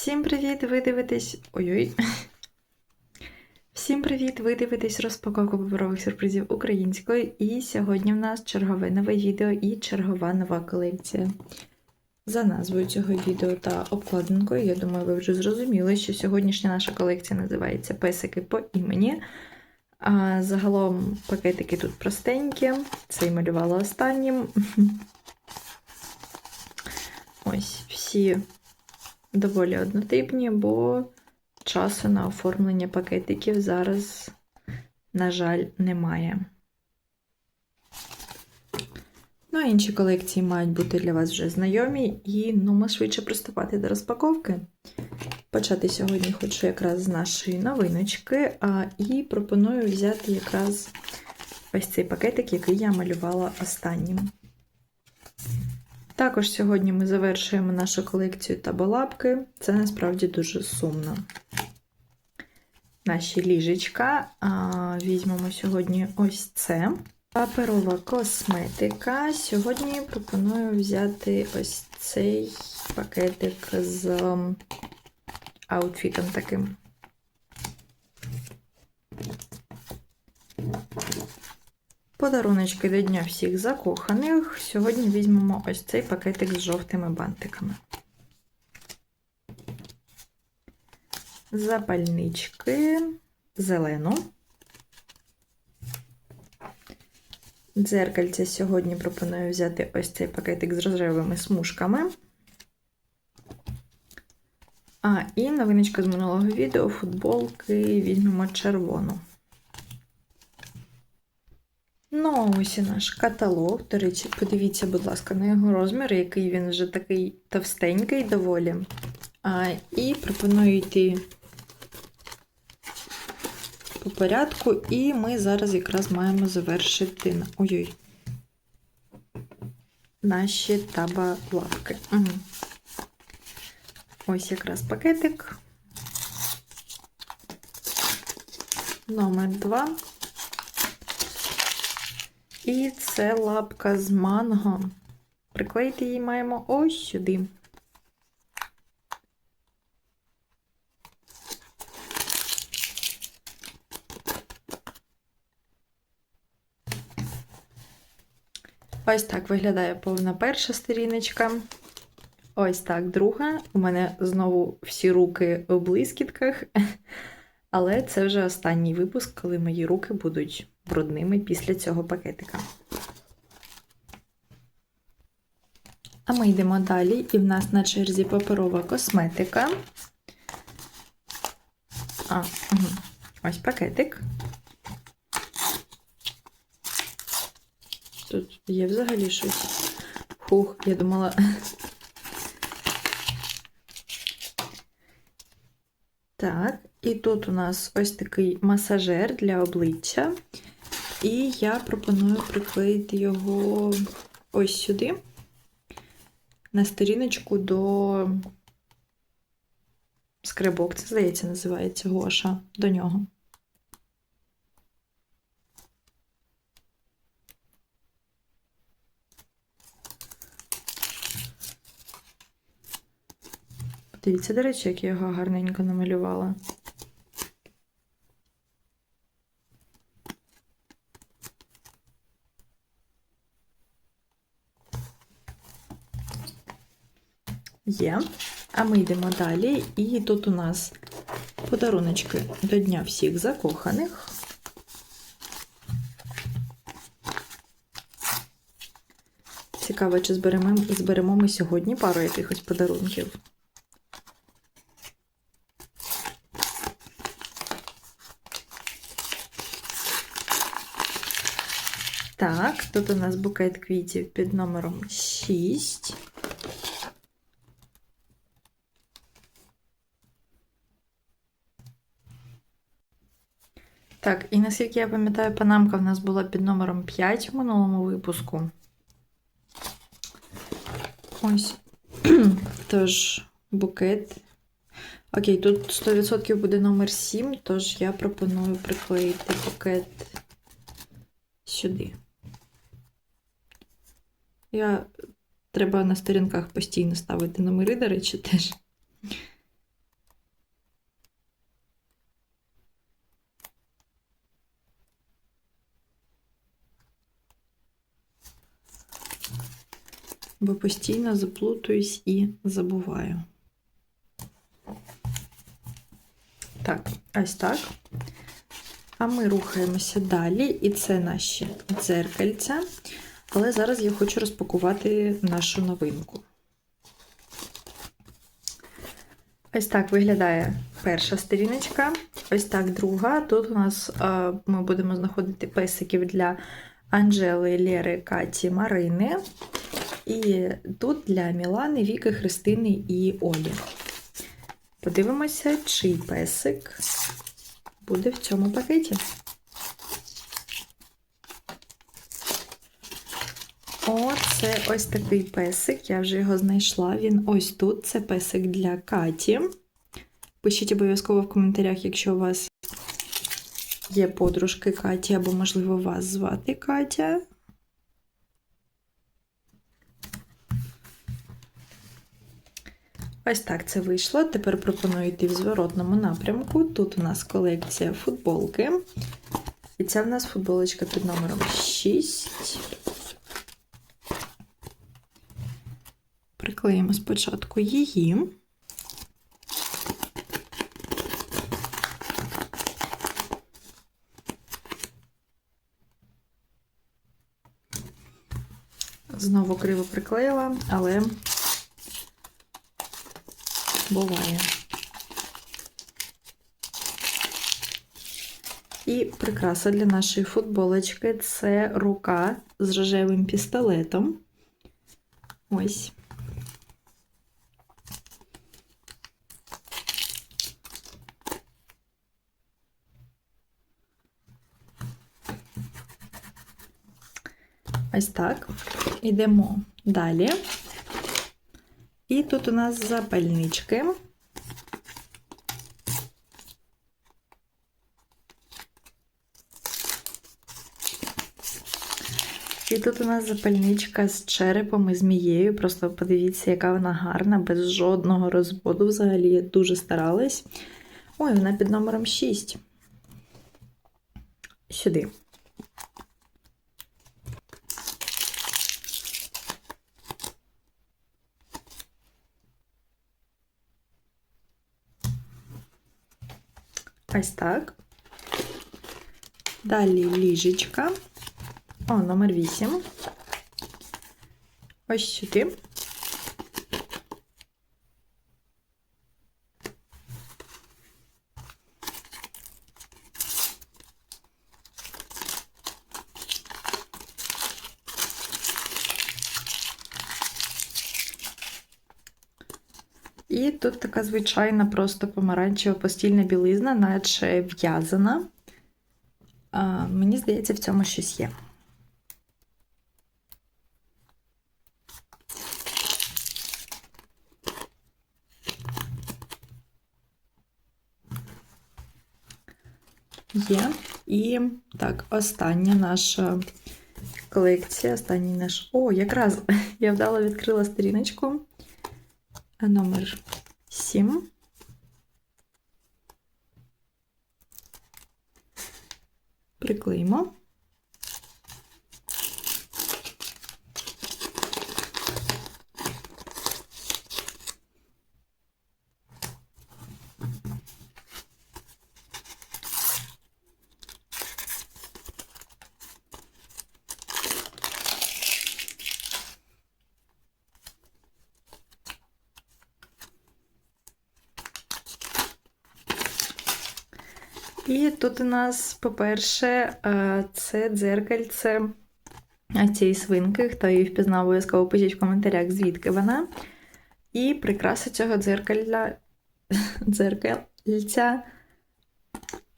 Всім привіт! Ви дивитесь. Ой-ой. Всім привіт! Ви дивитесь розпаковку паперових сюрпризів українською. І сьогодні в нас чергове нове відео і чергова нова колекція. За назвою цього відео та обкладинкою, я думаю, ви вже зрозуміли, що сьогоднішня наша колекція називається Песики по імені. А загалом пакетики тут простенькі. Цей малювала останнім. Ось всі доволі однотипні, бо часу на оформлення пакетиків зараз, на жаль, немає. Ну, а інші колекції мають бути для вас вже знайомі, і ну, ми швидше приступати до розпаковки. Почати сьогодні хочу якраз з нашої новиночки, а, і пропоную взяти якраз ось цей пакетик, який я малювала останнім. Також сьогодні ми завершуємо нашу колекцію таболапки. Це насправді дуже сумно. Наші ліжечка. Візьмемо сьогодні ось це. Паперова косметика. Сьогодні пропоную взяти ось цей пакетик з аутфітом таким. Подаруночки до Дня всіх закоханих. Сьогодні візьмемо ось цей пакетик з жовтими бантиками. Запальнички, зелену. Дзеркальця сьогодні пропоную взяти ось цей пакетик з рожевими смужками. А, і новиночка з минулого відео футболки візьмемо червону. Ну, ось і наш каталог. До речі, подивіться, будь ласка, на його розмір, який він вже такий товстенький доволі. А, І пропоную йти по порядку, і ми зараз якраз маємо завершити ой-ой, наші таба-лапки. Угу. Ось якраз пакетик. Номер 2. І це лапка з манго. Приклеїти її маємо ось сюди. Ось так виглядає повна перша сторіночка. Ось так, друга. У мене знову всі руки у блискітках. Але це вже останній випуск, коли мої руки будуть брудними після цього пакетика. А ми йдемо далі, і в нас на черзі паперова косметика. А, угу. Ось пакетик. Тут є взагалі щось. Хух, я думала. Так, і тут у нас ось такий масажер для обличчя. І я пропоную приклеїти його ось сюди, на сторіночку до скребок, це, здається, називається Гоша, до нього. Дивіться, до речі, як я його гарненько намалювала. Є. А ми йдемо далі. І тут у нас подаруночки до Дня всіх закоханих. Цікаво, чи зберемо, зберемо ми сьогодні пару якихось подарунків. Так, тут у нас букет квітів під номером 6. Так, і наскільки я пам'ятаю, панамка в нас була під номером 5 в минулому випуску. Ось. Тож, букет. Окей, тут 100% буде номер 7, тож я пропоную приклеїти букет сюди. Я треба на сторінках постійно ставити номери, до речі, теж. Бо постійно заплутуюсь і забуваю. Так, ось так. А ми рухаємося далі, і це наші дзеркальця. Але зараз я хочу розпакувати нашу новинку. Ось так виглядає перша сторіночка, ось так друга. Тут у нас е, ми будемо знаходити песиків для Анжели, Лєри, Каті, Марини. І тут для Мілани, Віки, Христини і Олі. Подивимося, чий песик буде в цьому пакеті. О, це ось такий песик, я вже його знайшла. Він ось тут. Це песик для Каті. Пишіть обов'язково в коментарях, якщо у вас є подружки Каті, або, можливо, вас звати Катя. Ось так це вийшло. Тепер пропоную йти в зворотному напрямку. Тут у нас колекція футболки. І ця в нас футболочка під номером 6. Приклеїмо спочатку її. Знову криво приклеїла, але буває. І прикраса для нашої футболочки це рука з рожевим пістолетом. Ось. Ось так. Йдемо далі. І тут у нас запальнички. І тут у нас запальничка з черепом і змією. Просто подивіться, яка вона гарна, без жодного розводу. Взагалі я дуже старалась. Ой, вона під номером 6. Сюди. Ось так. Далі ліжечка. О, номер 8. Ось сюди. І тут така звичайна просто помаранчева постільна білизна, наче в'язана. Мені здається, в цьому щось є. Є. І так, остання наша колекція, останній наш. О, якраз я вдало відкрила сторіночку. Номер 7. Приклеїмо. І тут у нас, по-перше, е, це дзеркальце цієї свинки. Хто її впізнав, обов'язково пишіть в коментарях, звідки вона. І прикраса цього дзеркальця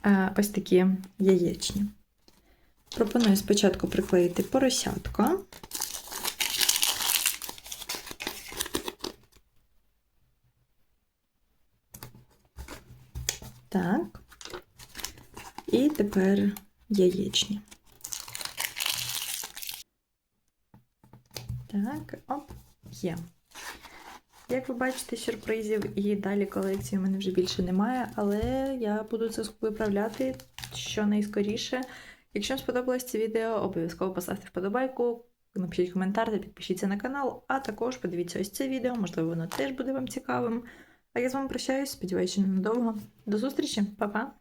е, ось такі яєчні. Пропоную спочатку приклеїти поросятко. Так. І тепер яєчні. Так, оп, є. Як ви бачите, сюрпризів і далі колекції у мене вже більше немає, але я буду це виправляти що найскоріше. Якщо вам сподобалось це відео, обов'язково поставте вподобайку, напишіть коментар та підпишіться на канал, а також подивіться ось це відео, можливо, воно теж буде вам цікавим. А я з вами прощаюсь, сподіваюся, що ненадовго. До зустрічі, па-па!